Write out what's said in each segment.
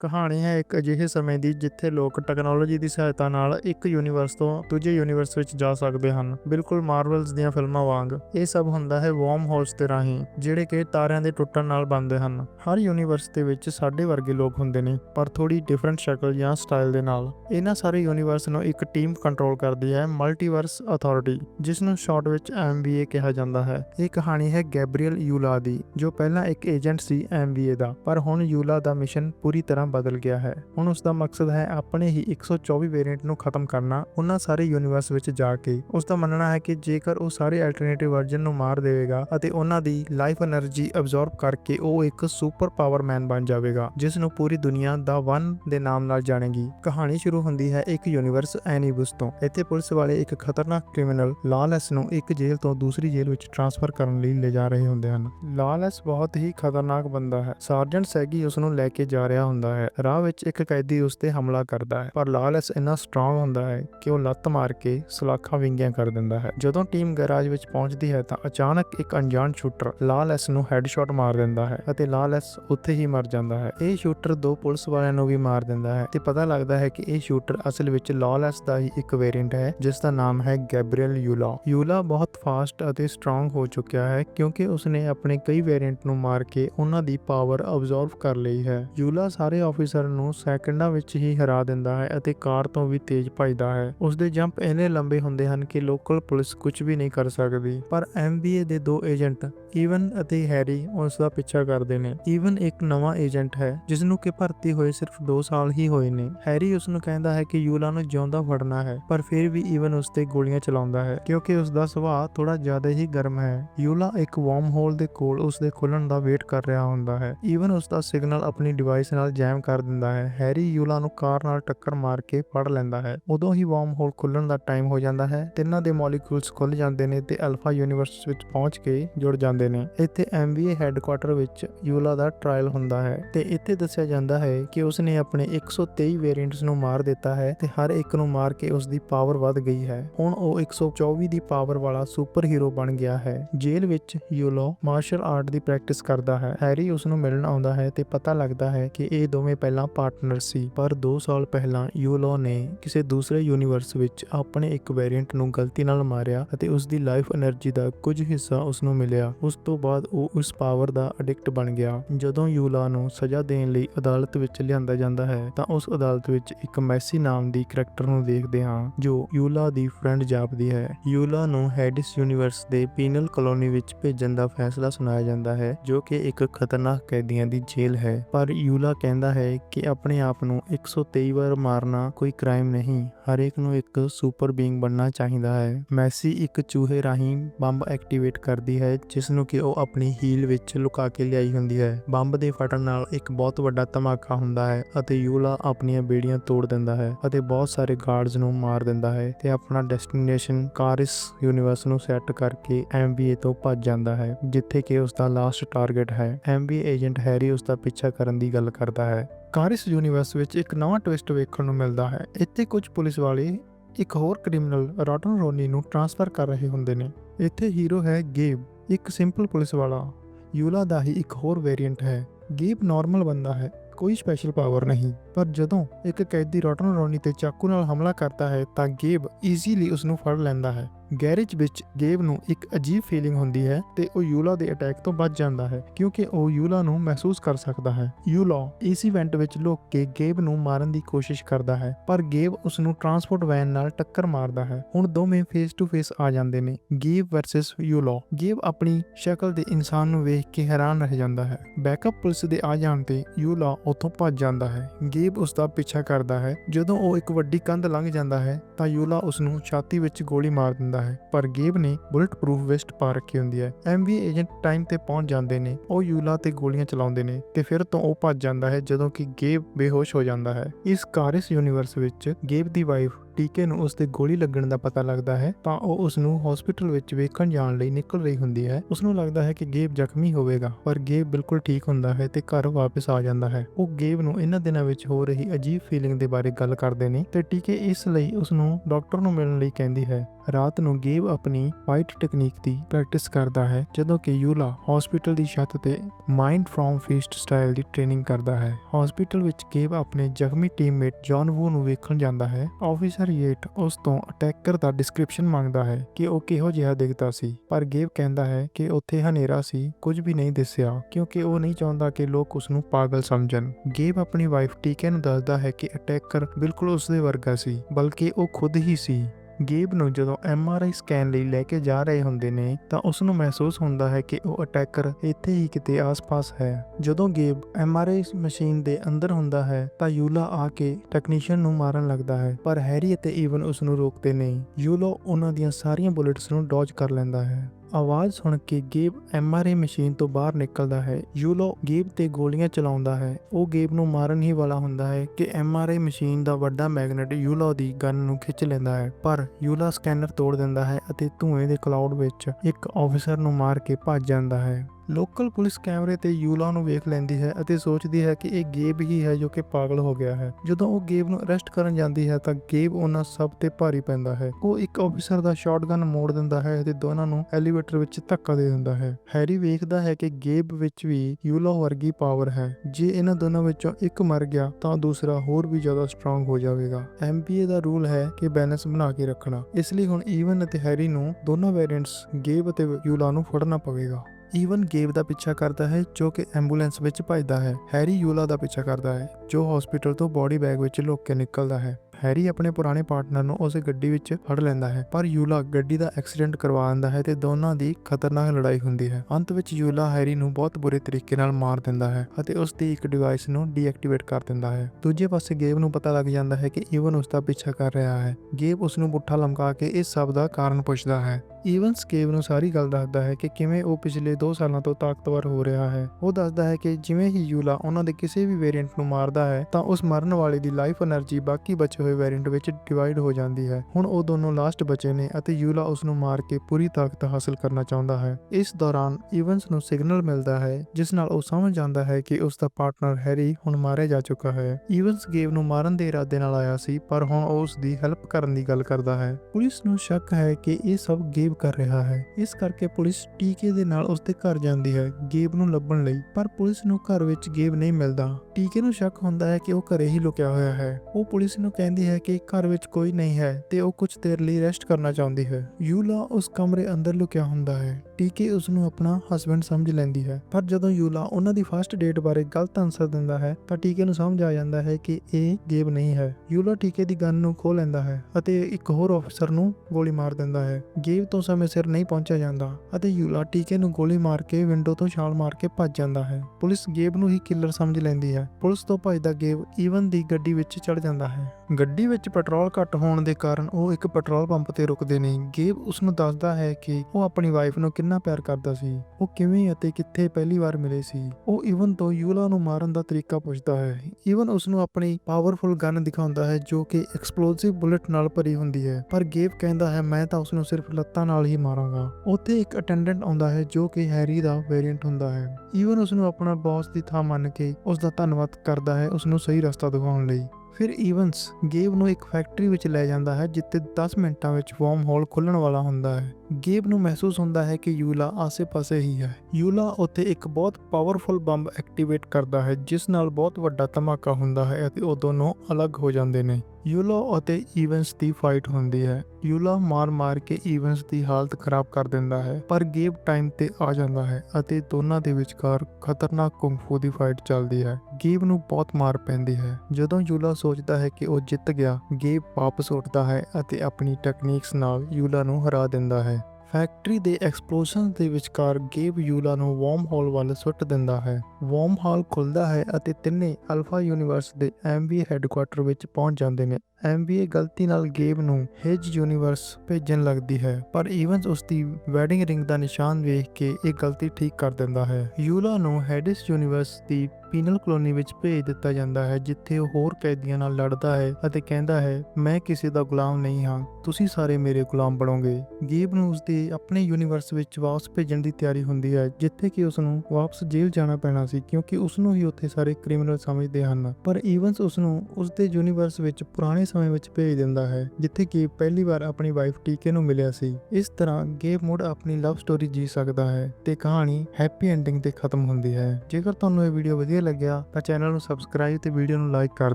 ਕਹਾਣੀ ਹੈ ਇੱਕ ਅਜਿਹੇ ਸਮੇਂ ਦੀ ਜਿੱਥੇ ਲੋਕ ਟੈਕਨੋਲੋਜੀ ਦੀ ਸਹਾਇਤਾ ਨਾਲ ਇੱਕ ਯੂਨੀਵਰਸ ਤੋਂ ਦੂਜੇ ਯੂਨੀਵਰਸ ਵਿੱਚ ਜਾ ਸਕਦੇ ਹਨ। ਬਿਲਕੁਲ ਮਾਰਵਲਸ ਦੀਆਂ ਫਿਲਮਾਂ ਵਾਂਗ, ਇਹ ਸਭ ਹੁੰਦਾ ਹੈ ਵਾਰਮ ਹੋਲਸ ਦੇ ਰਾਹੀਂ, ਜਿਹੜੇ ਕਿ ਤਾਰਿਆਂ ਦੇ ਟੁੱਟਣ ਨਾਲ ਬਣਦੇ ਹਨ। ਹਰ ਯੂਨੀਵਰਸ ਦੇ ਵਿੱਚ ਸਾਡੇ ਵਰਗੇ ਲੋਕ ਹੁੰਦੇ ਨੇ, ਪਰ ਥੋੜੀ ਡਿਫਰੈਂਟ ਸ਼ਕਲ ਜਾਂ ਸਟਾਈਲ ਦੇ ਨਾਲ। ਇਹਨਾਂ ਸਾਰੇ ਯੂਨੀਵਰਸ ਨੂੰ ਇੱਕ ਟੀਮ ਕੰਟਰੋਲ ਕਰਦੀ ਹੈ ਮਲਟੀਵਰਸ ਅਥਾਰਟੀ ਜਿਸ ਨੂੰ ਸ਼ਾਰਟ ਵਿੱਚ ਐਮਬੀਏ ਕਿਹਾ ਜਾਂਦਾ ਹੈ। ਇਹ ਕਹਾਣੀ ਹੈ ਗੈਬਰੀਅਲ ਯੂਲਾ ਦੀ, ਜੋ ਪਹਿਲਾਂ ਇੱਕ ਏਜੰਟ ਸੀ ਐਮਬੀਏ ਦਾ, ਪਰ ਹੁਣ ਯੂਲਾ ਦਾ ਮਿਸ਼ਨ ਪੂਰੀ ਤਰ੍ਹਾਂ ਬਦਲ ਗਿਆ ਹੈ। ਹੁਣ ਉਸ ਦਾ ਮਕਸਦ ਹੈ ਆਪਣੇ ਹੀ 124 ਵੇਰੀਐਂਟ ਨੂੰ ਖਤਮ ਕਰਨਾ, ਉਹਨਾਂ ਸਾਰੇ ਯੂਨੀਵਰਸ ਵਿੱਚ ਜਾ ਕੇ। ਉਸ ਦਾ ਮੰਨਣਾ ਹੈ ਕਿ ਜੇਕਰ ਉਹ ਸਾਰੇ ਅਲਟਰਨੇਟਿਵ ਵਰਜਨ ਨੂੰ ਮਾਰ ਦੇਵੇਗਾ ਅਤੇ ਉਹਨਾਂ ਦੀ ਲਾਈਫ એનર્ਜੀ ਅਬਜ਼ੌਰਬ ਕਰਕੇ ਉਹ ਇੱਕ ਸੁਪਰ ਪਾਵਰ ਮੈਨ ਬਣ ਜਾਵੇਗਾ, ਜਿਸ ਨੂੰ ਪੂਰੀ ਦੁਨੀਆ ਦਾ ਵਨ ਦੇ ਨਾਮ ਨਾਲ ਜਾਣੇਗੀ। ਕਹਾਣੀ ਸ਼ੁਰੂ ਹੁੰਦੀ ਹੈ ਇੱਕ ਯੂਨੀਵਰਸ ਐਨੀਬਸ ਤੋਂ। ਇੱਥੇ ਪੁਲਿਸ ਵਾਲੇ ਇੱਕ ਖਤਰਨਾਕ ਕ੍ਰਿਮੀਨਲ ਲਾਲੈਸ ਨੂੰ ਇੱਕ ਜੇਲ੍ਹ ਤੋਂ ਦੂਸਰੀ ਜੇਲ੍ਹ ਵਿੱਚ ਟ੍ਰਾਂਸਫਰ ਕਰਨ ਲਈ ਲੈ ਜਾ ਰਹੇ ਹੁੰਦੇ ਹਨ। ਲਾਲੈਸ ਬਹੁਤ ਹੀ ਖਤਰਨਾਕ ਬੰਦਾ ਹੈ। ਸਾਰਜੈਂਟ ਸੈਗੀ ਉਸ ਨੂੰ ਲੈ ਕੇ ਜਾ ਰਿਹਾ ਹੁੰਦਾ ਹੈ ਰਾਹ ਵਿੱਚ ਇੱਕ ਕੈਦੀ ਉਸ ਤੇ ਹਮਲਾ ਕਰਦਾ ਹੈ, ਪਰ ਲਾਲੈਸ ਇੰਨਾ ਸਟਰੋਂਗ ਹੁੰਦਾ ਹੈ ਕਿ ਉਹ ਲੱਤ ਮਾਰ ਕੇ ਸਲਾਖਾਂ ਵਿੰਗੀਆਂ ਕਰ ਦਿੰਦਾ ਹੈ। ਜਦੋਂ ਟੀਮ ਗੈਰਾਜ ਵਿੱਚ ਪਹੁੰਚਦੀ ਹੈ ਤਾਂ ਅਚਾਨਕ ਇੱਕ ਅਣਜਾਣ ਸ਼ੂਟਰ ਲਾਲੈਸ ਨੂੰ ਹੈੱਡਸ਼ਾਟ ਮਾਰ ਦਿੰਦਾ ਹੈ ਅਤੇ ਲਾਲੈਸ ਉੱਥੇ ਹੀ ਮਰ ਜਾਂਦਾ ਹੈ। ਇਹ ਸ਼ੂਟਰ ਦੋ ਪੁਲਿਸ ਵਾਲਿਆਂ ਨੂੰ ਵੀ ਮਾਰ ਦਿੰਦਾ ਹੈ ਤੇ ਪਤਾ ਲੱਗਦਾ ਹੈ ਕਿ ਇਹ ਸ਼ੂਟਰ ਅਸਲ ਵਿੱਚ ਲਾਲੈਸ ਦਾ ਹੀ ਇੱਕ ਵੇਰੀਐਂਟ ਹੈ, ਜਿਸ ਦਾ ਨਾਮ ਹੈ ਗੈਬਰੀਅਲ ਯੂਲਾ। ਯੂਲਾ ਬਹੁਤ ਫਾਸਟ ਅਤੇ ਸਟਰੋਂਗ ਹੋ ਚੁੱਕਿਆ ਹੈ ਕਿਉਂਕਿ ਉਸਨੇ ਆਪਣੇ ਕਈ ਵੇਰੀਐਂਟ ਨੂੰ ਮਾਰ ਕੇ ਉਹਨਾਂ ਦੀ ਪਾਵਰ ਅਬਜ਼ੌਰਬ ਕਰ ਲਈ ਹੈ। ਯੂਲਾ ਸਾਰੇ ਆਫੀਸਰ ਨੂੰ ਸੈਕਿੰਡਾਂ ਵਿੱਚ ਹੀ ਹਰਾ ਦਿੰਦਾ ਹੈ ਅਤੇ ਕਾਰ ਤੋਂ ਵੀ ਤੇਜ਼ ਭੱਜਦਾ ਹੈ। ਉਸਦੇ ਜੰਪ ਇੰਨੇ ਲੰਬੇ ਹੁੰਦੇ ਹਨ ਕਿ ਲੋਕਲ ਪੁਲਿਸ ਕੁਝ ਵੀ ਨਹੀਂ ਕਰ ਸਕਦੀ। ਪਰ ਐਮਬੀਏ ਦੇ ਦੋ ਏਜੰਟ ਈਵਨ ਅਤੇ ਹੈਰੀ ਉਸ ਦਾ ਪਿੱਛਾ ਕਰਦੇ ਨੇ। ਈਵਨ ਇੱਕ ਨਵਾਂ ਏਜੰਟ ਹੈ ਜਿਸ ਨੂੰ ਕਿ ਭਰਤੀ ਹੋਏ ਸਿਰਫ 2 ਸਾਲ ਹੀ ਹੋਏ ਨੇ। ਹੈਰੀ ਉਸ ਨੂੰ ਕਹਿੰਦਾ ਹੈ ਕਿ ਯੂਲਾ ਨੂੰ ਜਿਉਂਦਾ ਫੜਨਾ ਹੈ, ਪਰ ਫਿਰ ਵੀ ਈਵਨ ਉਸ ਤੇ ਗੋਲੀਆਂ ਚਲਾਉਂਦਾ ਹੈ, ਕਿਉਂਕਿ ਉਸ ਦਾ ਸੁਭਾਅ ਥੋੜਾ ਜ਼ਿਆਦਾ ਹੀ ਗਰਮ ਹੈ। ਯੂਲਾ ਇੱਕ ਵਾਰਮ ਹੋਲ ਦੇ ਕੋਲ ਉਸ ਦੇ ਖੁੱਲਣ ਦਾ ਵੇਟ ਕਰ ਰਿਹਾ ਹੁੰਦਾ ਹੈ। ਈਵਨ ਉਸ ਦਾ ਸਿਗਨਲ ਆਪਣੀ ਡਿਵਾਈਸ ਨਾਲ ਜੈਮ ਕਰ ਦਿੰਦਾ ਹੈ। ਹੈਰੀ ਯੂਲਾ ਨੂੰ ਕਾਰ ਨਾਲ ਟੱਕਰ ਮਾਰ ਕੇ ਫੜ ਲੈਂਦਾ ਹੈ। ਉਦੋਂ ਹੀ ਵਾਰਮ ਹੋਲ ਖੁੱਲਣ ਦਾ ਟਾਈਮ ਹੋ ਜਾਂਦਾ ਹੈ। ਤਿੰਨਾਂ ਦੇ ਮੋਲੀਕਿਊਲਸ ਖੁੱਲ ਜਾਂਦੇ ਨੇ ਤੇ ਅਲਫਾ ਯੂਨੀਵਰਸ ਵਿੱਚ ਪਹੁੰਚ ਕੇ ਜੁੜ ਜਾਂਦੇ ਨੇ। ਇੱਥੇ ਐਮਬੀਏ ਹੈੱਡਕੁਆਟਰ ਵਿੱਚ ਯੂਲਾ ਦਾ ਟ੍ਰਾਇਲ ਹੁੰਦਾ ਹੈ ਤੇ ਇੱਥੇ ਦੱਸਿਆ ਜਾਂਦਾ ਹੈ ਕਿ ਉਸ ਨੇ ਆਪਣੇ 123 ਵੇਰੀਐਂਟਸ ਨੂੰ ਮਾਰ ਦਿੱਤਾ ਹੈ ਤੇ ਹਰ ਇੱਕ ਨੂੰ ਮਾਰ ਕੇ ਉਸ ਦੀ ਪਾਵਰ ਵੱਧ ਗਈ ਹੈ। ਹੁਣ ਉਹ 124 ਦੀ ਪਾਵਰ ਵਾਲਾ ਸੁਪਰ ਹੀਰੋ ਬਣ ਗਿਆ ਹੈ। ਜੇਲ੍ਹ ਵਿੱਚ ਯੂਲੋ ਮਾਰਸ਼ਲ ਆਰਟ ਦੀ ਪ੍ਰੈਕਟਿਸ ਕਰਦਾ ਹੈ। ਹੈਰੀ ਉਸ ਨੂੰ ਮਿਲਣ ਆਉਂਦਾ ਹੈ ਤੇ ਪਤਾ ਲੱਗਦਾ ਹੈ ਕਿ ਇਹ ਦੋਵੇਂ ਸਮੇਂ ਪਹਿਲਾਂ ਪਾਰਟਨਰ ਸੀ, ਪਰ 2 ਸਾਲ ਪਹਿਲਾਂ ਯੂਲੋ ਨੇ ਕਿਸੇ ਦੂਸਰੇ ਯੂਨੀਵਰਸ ਵਿੱਚ ਆਪਣੇ ਇੱਕ ਵੇਰੀਐਂਟ ਨੂੰ ਗਲਤੀ ਨਾਲ ਮਾਰਿਆ ਅਤੇ ਉਸ ਦੀ ਲਾਈਫ એનર્ਜੀ ਦਾ ਕੁਝ ਹਿੱਸਾ ਉਸ ਨੂੰ ਮਿਲਿਆ। ਉਸ ਤੋਂ ਬਾਅਦ ਉਹ ਉਸ ਪਾਵਰ ਦਾ ਅਡਿਕਟ ਬਣ ਗਿਆ। ਜਦੋਂ ਯੂਲਾ ਨੂੰ ਸਜ਼ਾ ਦੇਣ ਲਈ ਅਦਾਲਤ ਵਿੱਚ ਲਿਆਂਦਾ ਜਾਂਦਾ ਹੈ, ਤਾਂ ਉਸ ਅਦਾਲਤ ਵਿੱਚ ਇੱਕ ਮੈਸੀ ਨਾਮ ਦੀ ਕੈਰੈਕਟਰ ਨੂੰ ਦੇਖਦੇ ਹਾਂ, ਜੋ ਯੂਲਾ ਦੀ ਫਰੈਂਡ ਜਾਪਦੀ ਹੈ। ਯੂਲਾ ਨੂੰ ਹੈਡਿਸ ਯੂਨੀਵਰਸ ਦੇ ਪੀਨਲ ਕਲੋਨੀ ਵਿੱਚ ਭੇਜਣ ਦਾ ਫੈਸਲਾ ਸੁਣਾਇਆ ਜਾਂਦਾ ਹੈ, ਜੋ ਕਿ ਇੱਕ ਖਤਰਨਾਕ ਕੈਦੀਆਂ ਦੀ ਜੇਲ੍ਹ ਹੈ। ਪਰ ਯੂਲਾ ਕਹਿੰਦਾ ਹੈ ਕਿ ਆਪਣੇ ਆਪ ਨੂੰ 123 ਵਾਰ ਮਾਰਨਾ ਕੋਈ ਕ੍ਰਾਈਮ ਨਹੀਂ। ਹਰੇਕ ਨੂੰ ਇੱਕ ਸੁਪਰ ਬੀਇੰਗ ਬਣਨਾ ਚਾਹੀਦਾ ਹੈ। ਮੈਸੀ ਇੱਕ ਚੂਹੇ ਰਾਹੀਂ ਬੰਬ ਐਕਟੀਵੇਟ ਕਰਦੀ ਹੈ ਜਿਸ ਨੂੰ ਕਿ ਉਹ ਆਪਣੀ ਹੀਲ ਵਿੱਚ ਲੁਕਾ ਕੇ ਲਿਆਈ ਹੁੰਦੀ ਹੈ। ਬੰਬ ਦੇ ਫਟਣ ਨਾਲ ਇੱਕ ਬਹੁਤ ਵੱਡਾ ਧਮਾਕਾ ਹੁੰਦਾ ਹੈ ਅਤੇ ਯੂਲਾ ਆਪਣੀਆਂ ਬੇੜੀਆਂ ਤੋੜ ਦਿੰਦਾ ਹੈ ਅਤੇ ਬਹੁਤ ਸਾਰੇ ਗਾਰਡਸ ਨੂੰ ਮਾਰ ਦਿੰਦਾ ਹੈ ਤੇ ਆਪਣਾ ਡੈਸਟੀਨੇਸ਼ਨ ਕਾਰਿਸ ਯੂਨੀਵਰਸ ਨੂੰ ਸੈੱਟ ਕਰਕੇ ਐਮਬੀਏ ਤੋਂ ਭੱਜ ਜਾਂਦਾ ਹੈ, ਜਿੱਥੇ ਕਿ ਉਸ ਦਾ ਲਾਸਟ ਟਾਰਗੇਟ ਹੈ ਐਮਬੀਏ ਏਜੰਟ ਹੈਰੀ ਉਸ ਦਾ ਪਿੱਛਾ ਕਰਨ ਦੀ ਗੱਲ ਕਰਦਾ ਹੈ। ਕਾਰਿਸ ਯੂਨੀਵਰਸ ਵਿੱਚ ਇੱਕ ਨਵਾਂ ਟਵਿਸਟ ਵੇਖਣ ਨੂੰ ਮਿਲਦਾ ਹੈ। ਇੱਥੇ ਕੁਝ ਪੁਲਿਸ ਵਾਲੇ ਇੱਕ ਹੋਰ ਕ੍ਰਿਮੀਨਲ, ਰੌਟਨ ਰੋਨੀ ਨੂੰ ਟ੍ਰਾਂਸਫਰ ਕਰ ਰਹੇ ਹੁੰਦੇ ਨੇ। ਇੱਥੇ ਹੀਰੋ ਹੈ ਗੇਬ, ਇੱਕ ਸਿੰਪਲ ਪੁਲਿਸ ਵਾਲਾ। ਯੂਲਾ ਦਾ ਹੀ ਇੱਕ ਹੋਰ ਵੇਰੀਐਂਟ ਹੈ। ਗੇਬ ਨਾਰਮਲ ਬੰਦਾ ਹੈ, ਕੋਈ ਸਪੈਸ਼ਲ ਪਾਵਰ ਨਹੀਂ। ਪਰ ਜਦੋਂ ਇੱਕ ਕੈਦੀ ਰੋਟਨ ਰੋਨੀ ਤੇ ਚਾਕੂ ਨਾਲ ਹਮਲਾ ਕਰਦਾ ਹੈ ਤਾਂ ਗੇਬ ਈਜ਼ੀਲੀ ਉਸ ਨੂੰ ਫੜ ਲੈਂਦਾ ਹੈ। ਗੈਰੇਜ ਵਿੱਚ ਗੇਬ ਨੂੰ ਇੱਕ ਅਜੀਬ ਫੀਲਿੰਗ ਹੁੰਦੀ ਹੈ ਤੇ ਉਹ ਯੂਲਾ ਦੇ ਅਟੈਕ ਤੋਂ ਬਚ ਜਾਂਦਾ ਹੈ, ਕਿਉਂਕਿ ਉਹ ਯੂਲਾ ਨੂੰ ਮਹਿਸੂਸ ਕਰ ਸਕਦਾ ਹੈ। ਯੂਲਾ ਇਸ ਇਵੈਂਟ ਵਿੱਚ ਲੁਕ ਕੇ ਗੇਬ ਨੂੰ ਮਾਰਨ ਦੀ ਕੋਸ਼ਿਸ਼ ਕਰਦਾ ਹੈ, ਪਰ ਗੇਬ ਉਸ ਨੂੰ ਟਰਾਂਸਪੋਰਟ ਵੈਨ ਨਾਲ ਟੱਕਰ ਮਾਰਦਾ ਹੈ। ਹੁਣ ਦੋਵੇਂ ਫੇਸ ਟੂ ਫੇਸ ਆ ਜਾਂਦੇ ਨੇ ਗੇਬ ਵਰਸਸ ਯੂਲਾ। ਗੇਬ ਆਪਣੀ ਸ਼ਕਲ ਦੇ ਇਨਸਾਨ ਨੂੰ ਵੇਖ ਕੇ ਹੈਰਾਨ ਰਹਿ ਜਾਂਦਾ ਹੈ। ਬੈਕਅਪ ਪੁਲਿਸ ਦੇ ਆ ਜਾਣ ਤੇ ਯੂਲਾ ਉੱਥੋਂ ਭੱਜ ਜਾਂਦਾ ਹੈ। ਗੇਬ ਉਸ ਦਾ ਪਿੱਛਾ ਕਰਦਾ ਹੈ। ਜਦੋਂ ਉਹ ਇੱਕ ਵੱਡੀ ਕੰਧ ਲੰਘ ਜਾਂਦਾ ਹੈ, ਤਾਂ ਯੂਲਾ ਉਸ ਨੂੰ ਛਾਤੀ ਵਿੱਚ ਗੋਲੀ ਮਾਰ ਦਿੰਦਾ ਹੈ, ਪਰ ਗੇਬ ਨੇ ਬੁਲਟ ਪ੍ਰੂਫ ਵੈਸਟ ਪਾ ਰੱਖੀ ਹੁੰਦੀ ਹੈ। ਐਮਵੀ ਏਜੰਟ ਟਾਈਮ ਤੇ ਪਹੁੰਚ ਜਾਂਦੇ ਨੇ, ਉਹ ਯੂਲਾ ਤੇ ਗੋਲੀਆਂ ਚਲਾਉਂਦੇ ਨੇ ਤੇ ਫਿਰ ਤੋਂ ਉਹ ਭੱਜ ਜਾਂਦਾ ਹੈ ਜਦੋਂ ਕਿ ਗੇਬ ਬੇਹੋਸ਼ ਹੋ ਜਾਂਦਾ ਹੈ। ਇਸ ਕਾਰਿਸ ਯੂਨੀਵਰਸ ਵਿੱਚ ਗੇਬ ਦੀ ਵਾਈਫ ਟੀਕੇ ਨੂੰ ਉਸ ਤੇ ਗੋਲੀ ਲੱਗਣ ਦਾ ਪਤਾ ਲੱਗਦਾ ਹੈ, ਤਾਂ ਉਹ ਉਸ ਨੂੰ ਹਸਪੀਟਲ ਵਿੱਚ ਵੇਖਣ ਜਾਣ ਲਈ ਨਿਕਲ ਰਹੀ ਹੁੰਦੀ ਹੈ। ਉਸ ਨੂੰ ਲੱਗਦਾ ਹੈ ਕਿ ਗੇਬ ਜ਼ਖਮੀ ਹੋਵੇਗਾ, ਪਰ ਗੇਬ ਬਿਲਕੁਲ ਠੀਕ ਹੁੰਦਾ ਹੈ ਤੇ ਘਰ ਵਾਪਸ ਆ ਜਾਂਦਾ ਹੈ। ਉਹ ਗੇਬ ਨੂੰ ਇਹਨਾਂ ਦਿਨਾਂ ਵਿੱਚ ਹੋ ਰਹੀ ਅਜੀਬ ਫੀਲਿੰਗ ਦੇ ਬਾਰੇ ਗੱਲ ਕਰਦੇ ਨੇ ਤੇ ਟੀਕੇ ਇਸ ਲਈ ਉਸ ਨੂੰ ਡਾਕਟਰ ਨੂੰ ਮਿਲਣ ਲਈ ਕਹਿੰਦੀ ਹੈ। ਰਾਤ ਨੂੰ ਗੇਬ ਆਪਣੀ ਫਾਈਟ ਟੈਕਨੀਕ ਦੀ ਪ੍ਰੈਕਟਿਸ ਕਰਦਾ ਹੈ, ਜਦੋਂ ਕਿ ਯੂਲਾ ਹਸਪੀਟਲ ਦੀ ਛੱਤ ਤੇ ਮਾਈਂਡ ਫਰੋਮ ਫੀਸਟ ਸਟਾਈਲ ਦੀ ਟ੍ਰੇਨਿੰਗ ਕਰਦਾ ਹੈ। ਹਸਪੀਟਲ ਵਿੱਚ ਗੇਬ ਆਪਣੇ ਜ਼ਖਮੀ ਟੀਮਮੇਟ ਜੌਨ ਵੂ ਨੂੰ ਵੇਖਣ ਜਾਂਦਾ ਹੈ। ਆਫੀਸਰ ਯੇਟ ਉਸ ਤੋਂ ਅਟੈਕਰ ਦਾ ਡਿਸਕ੍ਰਿਪਸ਼ਨ ਮੰਗਦਾ ਹੈ ਕਿ ਉਹ ਕਿਹੋ ਜਿਹਾ ਦਿਖਦਾ ਸੀ, ਪਰ ਗੇਬ ਕਹਿੰਦਾ ਹੈ ਕਿ ਉੱਥੇ ਹਨੇਰਾ ਸੀ, ਕੁਝ ਵੀ ਨਹੀਂ ਦਿਸਿਆ, ਕਿਉਂਕਿ ਉਹ ਨਹੀਂ ਚਾਹੁੰਦਾ ਕਿ ਲੋਕ ਉਸ ਨੂੰ ਪਾਗਲ ਸਮਝਣ। ਗੇਬ ਆਪਣੀ ਵਾਈਫ ਟੀਕੇ ਨੂੰ ਦੱਸਦਾ ਹੈ ਕਿ ਅਟੈਕਰ ਬਿਲਕੁਲ ਉਸ ਦੇ ਵਰਗਾ ਸੀ, ਬਲਕਿ ਉਹ ਖੁਦ ਹੀ ਸੀ। ਗੇਬ ਨੂੰ ਜਦੋਂ ਐਮਆਰਆਈ ਸਕੈਨ ਲਈ ਲੈ ਕੇ ਜਾ ਰਹੇ ਹੁੰਦੇ ਨੇ, ਤਾਂ ਉਸ ਨੂੰ ਮਹਿਸੂਸ ਹੁੰਦਾ ਹੈ ਕਿ ਉਹ ਅਟੈਕਰ ਇੱਥੇ ਹੀ ਕਿਤੇ ਆਸ-ਪਾਸ ਹੈ। ਜਦੋਂ ਗੇਬ ਐਮਆਰਆਈ ਮਸ਼ੀਨ ਦੇ ਅੰਦਰ ਹੁੰਦਾ ਹੈ, ਤਾਂ ਯੂਲਾ ਆ ਕੇ ਟੈਕਨੀਸ਼ੀਅਨ ਨੂੰ ਮਾਰਨ ਲੱਗਦਾ ਹੈ, ਪਰ ਹੈਰੀ ਅਤੇ ਈਵਨ ਉਸ ਨੂੰ ਰੋਕਦੇ ਨਹੀਂ ਯੂਲੋ ਉਹਨਾਂ ਦੀਆਂ ਸਾਰੀਆਂ ਬੁਲੇਟਸ ਨੂੰ ਡੌਜ ਕਰ ਲੈਂਦਾ ਹੈ। ਆਵਾਜ਼ ਸੁਣ ਕੇ ਗੇਬ ਐਮਆਰਆਈ ਮਸ਼ੀਨ ਤੋਂ ਬਾਹਰ ਨਿਕਲਦਾ ਹੈ। ਯੂਲੋ ਗੇਬ ਤੇ ਗੋਲੀਆਂ ਚਲਾਉਂਦਾ ਹੈ। ਉਹ ਗੇਬ ਨੂੰ ਮਾਰਨ ਹੀ ਵਾਲਾ ਹੁੰਦਾ ਹੈ ਕਿ ਐਮਆਰਆਈ ਮਸ਼ੀਨ ਦਾ ਵੱਡਾ ਮੈਗਨੇਟ ਯੂਲੋ ਦੀ ਗਨ ਨੂੰ ਖਿੱਚ ਲੈਂਦਾ ਹੈ, ਪਰ ਯੂਲਾ ਸਕੈਨਰ ਤੋੜ ਦਿੰਦਾ ਹੈ ਅਤੇ ਧੂਏ ਦੇ ਕਲਾਉਡ ਵਿੱਚ ਇੱਕ ਆਫੀਸਰ ਨੂੰ ਮਾਰ ਕੇ ਭੱਜ ਜਾਂਦਾ ਹੈ। ਲੋਕਲ ਪੁਲਿਸ ਕੈਮਰੇ ਤੇ ਯੂਲਾ ਨੂੰ ਵੇਖ ਲੈਂਦੀ ਹੈ ਅਤੇ ਸੋਚਦੀ ਹੈ ਕਿ ਇਹ ਗੇਬ ਹੀ ਹੈ ਜੋ ਕਿ ਪਾਗਲ ਹੋ ਗਿਆ ਹੈ। ਜਦੋਂ ਉਹ ਗੇਬ ਨੂੰ ਅਰੈਸਟ ਕਰਨ ਜਾਂਦੀ ਹੈ ਤਾਂ ਗੇਬ ਉਹਨਾਂ ਸਭ ਤੇ ਭਾਰੀ ਪੈਂਦਾ ਹੈ। ਉਹ ਇੱਕ ਆਫੀਸਰ ਦਾ ਸ਼ਾਟਗਨ ਮੋੜ ਦਿੰਦਾ ਹੈ ਅਤੇ ਦੋਨਾਂ ਨੂੰ ਐਲੀਵੇਟਰ ਵਿੱਚ ਧੱਕਾ ਦੇ ਦਿੰਦਾ ਹੈ। ਹੈਰੀ ਵੇਖਦਾ ਹੈ ਕਿ ਗੇਬ ਵਿੱਚ ਵੀ ਯੂਲਾ ਵਰਗੀ ਪਾਵਰ ਹੈ। ਜੇ ਇਹਨਾਂ ਦੋਨਾਂ ਵਿੱਚੋਂ ਇੱਕ ਮਰ ਗਿਆ ਤਾਂ ਦੂਸਰਾ ਹੋਰ ਵੀ ਜ਼ਿਆਦਾ ਸਟਰੋਂਗ ਹੋ ਜਾਵੇਗਾ। ਐਮਪੀਏ ਦਾ ਰੂਲ ਹੈ ਕਿ ਬੈਲੈਂਸ ਬਣਾ ਕੇ ਰੱਖਣਾ। ਇਸ ਲਈ ਹੁਣ ਈਵਨ ਅਤੇ ਹੈਰੀ ਨੂੰ ਦੋਨੋਂ ਵੇਰੀਐਂਟਸ ਗੇਬ ਅਤੇ ਯੂਲਾ ਨੂੰ ਫੜਨਾ ਪਵੇਗਾ। ਈਵਨ ਗੇਵ ਦਾ ਪਿੱਛਾ ਕਰਦਾ ਹੈ, ਜੋ ਕਿ ਐਂਬੂਲੈਂਸ ਵਿੱਚ ਭੱਜਦਾ ਹੈ। ਹੈਰੀ ਯੂਲਾ ਦਾ ਪਿੱਛਾ ਕਰਦਾ ਹੈ, ਜੋ ਹਸਪੀਟਲ ਤੋਂ ਬੋਡੀ ਬੈਗ ਵਿੱਚ ਲੁੱਕ ਕੇ ਨਿਕਲਦਾ ਹੈ। ਹੈਰੀ ਆਪਣੇ ਪੁਰਾਣੇ ਪਾਰਟਨਰ ਨੂੰ ਉਸ ਗੱਡੀ ਵਿੱਚ ਫੜ ਲੈਂਦਾ ਹੈ, ਪਰ ਯੂਲਾ ਗੱਡੀ ਦਾ ਐਕਸੀਡੈਂਟ ਕਰਵਾ ਦਿੰਦਾ ਹੈ ਤੇ ਦੋਨਾਂ ਦੀ ਖਤਰਨਾਕ ਲੜਾਈ ਹੁੰਦੀ ਹੈ। ਅੰਤ ਵਿੱਚ ਯੂਲਾ ਹੈਰੀ ਨੂੰ ਬਹੁਤ ਬੁਰੇ ਤਰੀਕੇ ਨਾਲ ਮਾਰ ਦਿੰਦਾ ਹੈ ਅਤੇ ਉਸ ਦੀ ਇੱਕ ਡਿਵਾਈਸ ਨੂੰ ਡੀਐਕਟੀਵੇਟ ਕਰ ਦਿੰਦਾ ਹੈ। ਦੂਜੇ ਪਾਸੇ ਗੇਵ ਨੂੰ ਪਤਾ ਲੱਗ ਜਾਂਦਾ ਹੈ ਕਿ ਈਵਨ ਉਸ ਦਾ ਪਿੱਛਾ ਕਰ ਰਿਹਾ ਹੈ। ਗੇਵ ਉਸ ਨੂੰ ਪੁੱਠਾ ਲਮਕਾ ਕੇ ਇਸ ਸਭ ਦਾ ਕਾਰਨ ਪੁੱਛਦਾ ਹੈ। ਈਵਨ ਸਕੇਵ ਨੂੰ ਸਾਰੀ ਗੱਲ ਦੱਸਦਾ ਹੈ ਕਿ ਕਿਵੇਂ ਉਹ ਪਿਛਲੇ 2 ਸਾਲਾਂ ਤੋਂ ਤਾਕਤਵਰ ਹੋ ਰਿਹਾ ਹੈ। ਉਹ ਦੱਸਦਾ ਹੈ ਕਿ ਜਿਵੇਂ ਹੀ ਯੂਲਾ ਉਹਨਾਂ ਦੇ ਕਿਸੇ ਵੀ ਵੇਰੀਐਂਟ ਨੂੰ ਮਾਰਦਾ ਹੈ ਤਾਂ ਉਸ ਮਰਨ ਵਾਲੇ ਦੀ ਲਾਈਫ એનર્ਜੀ ਬਾਕੀ ਬਚੇ ਹੋਏ ਵੇਰੀਐਂਟ ਵਿੱਚ ਡਿਵਾਈਡ ਹੋ ਜਾਂਦੀ ਹੈ। ਹੁਣ ਉਹ ਦੋਨੋਂ ਲਾਸਟ ਬਚੇ ਨੇ ਅਤੇ ਯੂਲਾ ਉਸ ਨੂੰ ਮਾਰ ਕੇ ਪੂਰੀ ਤਾਕਤ ਹਾਸਲ ਕਰਨਾ ਚਾਹੁੰਦਾ ਹੈ। ਇਸ ਦੌਰਾਨ ਈਵਨਸ ਨੂੰ ਸਿਗਨਲ ਮਿਲਦਾ ਹੈ, ਜਿਸ ਨਾਲ ਉਹ ਸਮਝ ਜਾਂਦਾ ਹੈ ਕਿ ਉਸ ਦਾ ਪਾਰਟਨਰ ਹੈਰੀ ਹੁਣ ਮਾਰਿਆ ਜਾ ਚੁੱਕਾ ਹੈ। ਈਵਨਸ ਗੇਵ ਨੂੰ ਮਾਰਨ ਦੇ ਇਰਾਦੇ ਨਾਲ ਆਇਆ ਸੀ, ਪਰ ਹੁਣ ਉਹ ਉਸ ਦੀ ਹੈਲਪ ਕਰਨ ਦੀ ਗੱਲ ਕਰਦਾ ਹੈ। ਪੁਲਿਸ ਨੂੰ ਸ਼ੱਕ ਹੈ ਕਿ ਇਹ ਸਭ ਗੇਵ ਕਰ ਰਿਹਾ ਹੈ। ਇਸ ਕਰਕੇ ਪੁਲਿਸ ਟੀਕੇ ਦੇ ਨਾਲ ਉਸ ਦੇ ਘਰ ਜਾਂਦੀ ਹੈ, ਗੇਬ ਨੂੰ ਲੱਭਣ ਲਈ। ਪਰ ਪੁਲਿਸ ਨੂੰ ਘਰ ਵਿੱਚ ਗੇਵ ਨਹੀਂ ਮਿਲਦਾ। ਟੀਕੇ ਨੂੰ ਸ਼ੱਕ ਹੁੰਦਾ ਹੈ ਕਿ ਉਹ ਘਰੇ ਹੀ ਲੁਕਿਆ ਹੋਇਆ ਹੈ। ਉਹ ਪੁਲਿਸ ਨੂੰ ਕਹਿੰਦੀ ਹੈ ਕਿ ਘਰ ਵਿੱਚ ਕੋਈ ਨਹੀਂ ਹੈ ਤੇ ਉਹ ਕੁਝ ਦੇਰ ਲਈ ਰੈਸਟ ਕਰਨਾ ਚਾਹੁੰਦੀ ਹੈ। ਯੂਲਾ ਉਸ ਕਮਰੇ ਅੰਦਰ ਲੁਕਿਆ ਹੁੰਦਾ ਹੈ। ਟੀਕੇ ਉਸ ਨੂੰ ਆਪਣਾ ਹਸਬੰਡ ਸਮਝ ਲੈਂਦੀ ਹੈ। ਪਰ ਜਦੋਂ ਯੂਲਾ ਉਹਨਾਂ ਦੀ ਫਸਟ ਡੇਟ ਬਾਰੇ ਗਲਤ ਆਨਸਰ ਦਿੰਦਾ ਹੈ, ਤਾਂ ਟੀਕੇ ਨੂੰ ਸਮਝ ਆ ਜਾਂਦਾ ਹੈ ਕਿ ਇਹ ਗੇਬ ਨਹੀਂ ਹੈ। ਯੂਲਾ ਟੀਕੇ ਦੀ ਗਨ ਨੂੰ ਖੋਹ ਲੈਂਦਾ ਹੈ ਅਤੇ ਇੱਕ ਹੋਰ ਅਫਸਰ ਨੂੰ ਗੋਲੀ ਮਾਰ ਦਿੰਦਾ ਹੈ। ਗੇਬ ਤੋਂ ਸਮੇਂ ਸਿਰ ਨਹੀਂ ਪਹੁੰਚਿਆ ਜਾਂਦਾ ਅਤੇ ਯੂਲਾ ਟੀਕੇ ਨੂੰ ਗੋਲੀ ਮਾਰ ਕੇ ਵਿੰਡੋ ਤੋਂ ਛਾਲ ਮਾਰ ਕੇ ਭੱਜ ਜਾਂਦਾ ਹੈ। ਪੁਲਿਸ ਗੇਬ ਨੂੰ ਹੀ ਕਿਲਰ ਸਮਝ ਲੈਂਦੀ ਹੈ। ਪੁਲਿਸ ਤੋਂ ਭੱਜਦਾ ਗੇਬ ਈਵਨ ਦੀ ਗੱਡੀ ਵਿੱਚ ਚੜ ਜਾਂਦਾ ਹੈ। ਗੱਡੀ ਵਿੱਚ ਪੈਟਰੋਲ ਘੱਟ ਹੋਣ ਦੇ ਕਾਰਨ ਉਹ ਇੱਕ ਪੈਟਰੋਲ ਪੰਪ ਤੇ ਰੁਕਦੇ ਨੇ। ਗੇਬ ਉਸ ਨੂੰ ਦੱਸਦਾ ਹੈ ਕਿ ਉਹ ਆਪਣੀ ਵਾਈਫ ਨੂੰ ਕਿੰਨਾ ਪਿਆਰ ਕਰਦਾ ਸੀ। ਉਹ ਕਿਵੇਂ ਅਤੇ ਕਿੱਥੇ ਪਹਿਲੀ ਵਾਰ ਮਿਲੇ ਸੀ। ਉਹ ਈਵਨ ਤੋਂ ਯੂਲਾ ਨੂੰ ਮਾਰਨ ਦਾ ਤਰੀਕਾ ਪੁੱਛਦਾ ਹੈ। ਈਵਨ ਉਸ ਨੂੰ ਆਪਣੀ ਪਾਵਰਫੁਲ ਗਨ ਦਿਖਾਉਂਦਾ ਹੈ ਜੋ ਕਿ ਐਕਸਪਲੋਸਿਵ ਬੁਲੇਟ ਨਾਲ ਭਰੀ ਹੁੰਦੀ ਹੈ। ਪਰ ਗੇਬ ਕਹਿੰਦਾ ਹੈ, ਮੈਂ ਤਾਂ ਉਸ ਨੂੰ ਸਿਰਫ ਲੱਤਾਂ ਨਾਲ ਹੀ ਮਾਰਾਂਗਾ। ਉੱਥੇ ਇੱਕ ਅਟੈਂਡੈਂਟ ਆਉਂਦਾ ਹੈ ਜੋ ਕਿ ਹੈਰੀ ਦਾ ਵੇਰੀਐਂਟ ਹੁੰਦਾ ਹੈ। ਈਵਨ ਉਸ ਨੂੰ ਆਪਣਾ ਬੌਸ ਦੀ ਥਾਂ ਮੰਨ ਕੇ ਉਸ ਦਾ ਧੰਨਵਾਦ ਕਰਦਾ ਹੈ ਉਸ ਨੂੰ ਸਹੀ ਰਸਤਾ ਦਿਖਾਉਣ ਲਈ। ਫਿਰ ਈਵਨਸ ਗੇਵ ਨੂੰ ਇੱਕ ਫੈਕਟਰੀ ਵਿੱਚ ਲੈ ਜਾਂਦਾ ਹੈ, ਜਿੱਥੇ 10 ਮਿੰਟਾਂ ਵਿੱਚ ਵਾਰਮ ਹੋਲ ਖੁੱਲਣ ਵਾਲਾ ਹੁੰਦਾ ਹੈ। ਗੇਬ ਨੂੰ ਮਹਿਸੂਸ ਹੁੰਦਾ ਹੈ ਕਿ ਯੂਲਾ ਆਸੇ-ਪਾਸੇ ਹੀ ਹੈ। ਯੂਲਾ ਉੱਥੇ ਇੱਕ ਬਹੁਤ ਪਾਵਰਫੁਲ ਬੰਬ ਐਕਟੀਵੇਟ ਕਰਦਾ ਹੈ, ਜਿਸ ਨਾਲ ਬਹੁਤ ਵੱਡਾ ਧਮਾਕਾ ਹੁੰਦਾ ਹੈ ਅਤੇ ਉਹ ਦੋਨੋਂ ਅਲੱਗ ਹੋ ਜਾਂਦੇ ਨੇ। ਯੂਲਾ ਅਤੇ ਈਵਨਸ ਦੀ ਫਾਈਟ ਹੁੰਦੀ ਹੈ। ਯੂਲਾ ਮਾਰ-ਮਾਰ ਕੇ ਈਵਨਸ ਦੀ ਹਾਲਤ ਖਰਾਬ ਕਰ ਦਿੰਦਾ ਹੈ, ਪਰ ਗੇਬ ਟਾਈਮ ਤੇ ਆ ਜਾਂਦਾ ਹੈ ਅਤੇ ਦੋਨਾਂ ਦੇ ਵਿਚਕਾਰ ਖਤਰਨਾਕ ਕੁੰਫੂ ਦੀ ਫਾਈਟ ਚੱਲਦੀ ਹੈ। ਗੇਬ ਨੂੰ ਬਹੁਤ ਮਾਰ ਪੈਂਦੀ ਹੈ। ਜਦੋਂ ਯੂਲਾ ਸੋਚਦਾ ਹੈ ਕਿ ਉਹ ਜਿੱਤ ਗਿਆ, ਗੇਬ ਵਾਪਸ ਉੱਠਦਾ ਹੈ ਅਤੇ ਆਪਣੀ ਟੈਕਨੀਕਸ ਨਾਲ ਯੂਲਾ ਨੂੰ ਹਰਾ ਦਿੰਦਾ ਹੈ। ਫੈਕਟਰੀ ਦੇ ਐਕਸਪਲੋਸ਼ਨ ਦੇ ਵਿਚਕਾਰ ਗੇਬ ਯੂਲਾ ਨੂੰ ਵਾਰਮਹੋਲ ਵੱਲ ਸੁੱਟ ਦਿੰਦਾ ਹੈ। ਵਾਰਮਹੋਲ ਖੁੱਲਦਾ ਹੈ ਅਤੇ ਤਿੰਨੇ ਅਲਫਾ ਯੂਨੀਵਰਸ ਦੇ ਐਮਵੀ ਹੈੱਡਕੁਆਰਟਰ ਵਿੱਚ ਪਹੁੰਚ ਜਾਂਦੇ ਨੇ। ਐਮਬੀਏ ਗਲਤੀ ਨਾਲ ਗੇਬ ਨੂੰ ਹਿਜ ਯੂਨੀਵਰਸ ਭੇਜਣ ਲੱਗਦੀ ਹੈ, ਪਰ ਈਵਨਸ ਉਸ ਦੀ ਵੈਡਿੰਗ ਰਿੰਗ ਦਾ ਨਿਸ਼ਾਨ ਵੇਖ ਕੇ ਇਹ ਗਲਤੀ ਠੀਕ ਕਰ ਦਿੰਦਾ ਹੈ। ਯੂਲਾ ਨੂੰ ਹੈਡਿਸ ਯੂਨੀਵਰਸ ਦੀ ਪੀਨਲ ਕਲੋਨੀ ਵਿੱਚ ਭੇਜ ਦਿੱਤਾ ਜਾਂਦਾ ਹੈ, ਜਿੱਥੇ ਉਹ ਹੋਰ ਕੈਦੀਆਂ ਨਾਲ ਲੜਦਾ ਹੈ ਅਤੇ ਕਹਿੰਦਾ ਹੈ, ਮੈਂ ਕਿਸੇ ਦਾ ਗੁਲਾਮ ਨਹੀਂ ਹਾਂ, ਤੁਸੀਂ ਸਾਰੇ ਮੇਰੇ ਗੁਲਾਮ ਬਣੋਗੇ। ਗੇਬ ਨੂੰ ਉਸ ਦੇ ਆਪਣੇ ਯੂਨੀਵਰਸ ਵਿੱਚ ਵਾਪਸ ਭੇਜਣ ਦੀ ਤਿਆਰੀ ਹੁੰਦੀ ਹੈ, ਜਿੱਥੇ ਕਿ ਉਸ ਨੂੰ ਵਾਪਸ ਜੇਲ੍ਹ ਜਾਣਾ ਪੈਣਾ ਸੀ, ਕਿਉਂਕਿ ਉਸ ਨੂੰ ਹੀ ਉੱਥੇ ਸਾਰੇ ਕ੍ਰਿਮੀਨਲ ਸਮਝਦੇ ਹਨ। ਪਰ ਈਵਨਸ ਉਸ ਨੂੰ ਉਸ ਦੇ ਯੂਨੀਵਰਸ ਵਿੱਚ ਪੁਰਾਣੇ ਸਮੇਂ ਵਿੱਚ ਭੇਜ ਦਿੰਦਾ ਹੈ, ਜਿੱਥੇ ਕਿ ਪਹਿਲੀ ਵਾਰ ਆਪਣੀ ਵਾਈਫ ਟੀਕੇ ਨੂੰ ਮਿਲਿਆ ਸੀ। ਇਸ ਤਰ੍ਹਾਂ ਗੇਬ ਮੁੜ ਆਪਣੀ ਲਵ ਸਟੋਰੀ ਜੀ ਸਕਦਾ ਹੈ ਤੇ ਕਹਾਣੀ ਹੈਪੀ ਐਂਡਿੰਗ ਤੇ ਖਤਮ ਹੁੰਦੀ ਹੈ। ਜੇਕਰ ਤੁਹਾਨੂੰ ਇਹ ਵੀਡੀਓ ਵਧੀਆ ਲੱਗਿਆ, ਤਾਂ ਚੈਨਲ ਨੂੰ ਸਬਸਕ੍ਰਾਈਬ ਤੇ ਵੀਡੀਓ ਨੂੰ ਲਾਈਕ ਕਰ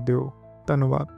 ਦਿਓ। ਧੰਨਵਾਦ।